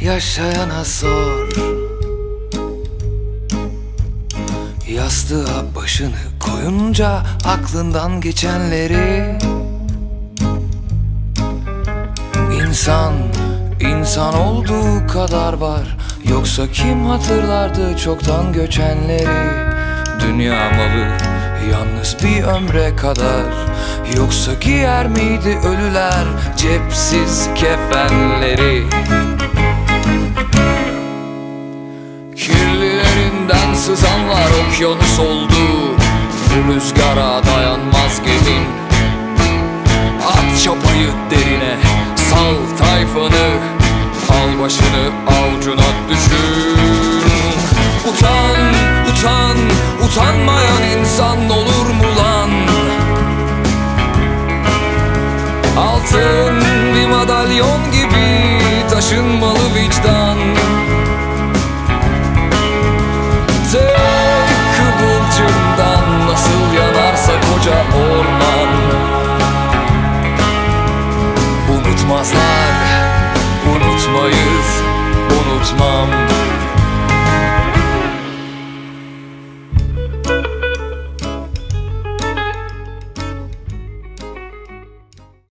yaşayana sor Yastığa başını koyunca aklından geçenleri. İnsan, insan olduğu kadar var. Yoksa kim hatırlardı çoktan göçenleri? Dünya malı yalnız bir ömre kadar. Yoksa giyer miydi ölüler cepsiz kefenleri? Kirlilerinden sızanlar okyanus oldu. Bu rüzgara dayanmaz gemin At çapayı derine Sal tayfanı. Al başını avucuna düşün. Utan, utan, Utanmayan insan olur mu lan? Altın bir madalyon gibi taşınmalı vicdan. Tek kıvılcımdan nasıl yanarsa koca orman. Unutmazlar, unutmayız, unutmam.